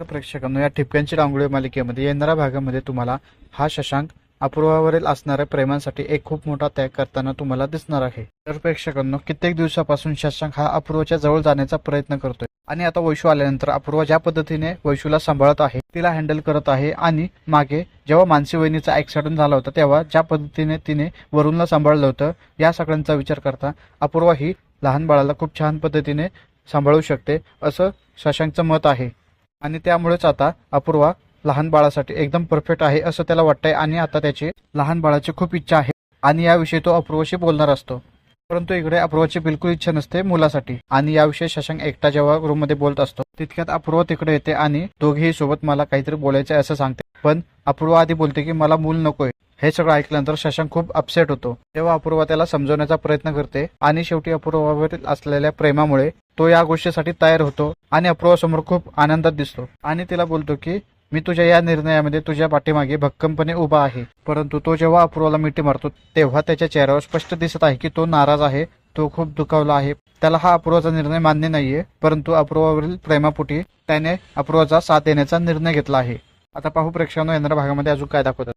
प्रेक्षकांनो या ठिपक्यांची रांगोळी मालिकेमध्ये येणाऱ्या भागामध्ये तुम्हाला हा शशांक अपूर्वावरील असणाऱ्या प्रेमांसाठी एक खूप मोठा त्याग करताना तुम्हाला दिसणार आहे. तर प्रेक्षकांनो कित्येक दिवसापासून शशांक हा अपूर्वाच्या जवळ जाण्याचा प्रयत्न करतोय. आणि आता वैशू आल्यानंतर अपूर्वा ज्या पद्धतीने वैशूला सांभाळत आहे तिला हँडल करत आहे आणि मागे जेव्हा मानसी वहिनीचा ऍक्सिडेंट झाला होता तेव्हा ज्या पद्धतीने तिने वरुणला सांभाळलं होतं या सगळ्यांचा विचार करता अपूर्वा ही लहान बाळाला खूप छान पद्धतीने सांभाळू शकते असं शशांकचं मत आहे. आणि त्यामुळेच आता अपूर्वा लहान बाळासाठी एकदम परफेक्ट आहे असं त्याला वाटतंय आणि आता त्याची लहान बाळाची खूप इच्छा आहे. आणि याविषयी तो अपूर्वाशी बोलणार असतो. परंतु इकडे अपूर्वाची बिलकुल इच्छा नसते मुलासाठी. आणि याविषयी शशांक एकटा जेव्हा रूममध्ये बोलत असतो तितक्यात अपूर्वा तिकडे येते आणि दोघेही सोबत मला काहीतरी बोलायचं आहे असं सांगते. पण अपूर्वा आधी बोलते की मला मूल नकोय. हे सगळं ऐकल्यानंतर शशांक खूप अपसेट होतो. तेव्हा अपूर्वा त्याला समजवण्याचा प्रयत्न करते आणि शेवटी अपूर्वावरील असलेल्या प्रेमामुळे तो या गोष्टीसाठी तयार होतो आणि अपूर्वा समोर खूप आनंदात दिसतो. आणि तिला बोलतो की मी तुझ्या या निर्णयामध्ये तुझ्या पाठीमागे भक्कमपणे उभा आहे. परंतु तो जेव्हा अपूर्वाला मिठी मारतो तेव्हा त्याच्या चेहऱ्यावर स्पष्ट दिसत आहे की तो नाराज आहे तो खूप दुखावला आहे. त्याला हा अपूर्वाचा निर्णय मान्य नाहीये परंतु अपूर्वावरील प्रेमापोटी त्याने अपूर्वाचा साथ देण्याचा निर्णय घेतला आहे. आता पाहू प्रेक्षकांना येणाऱ्या भागामध्ये अजून काय दाखवतात.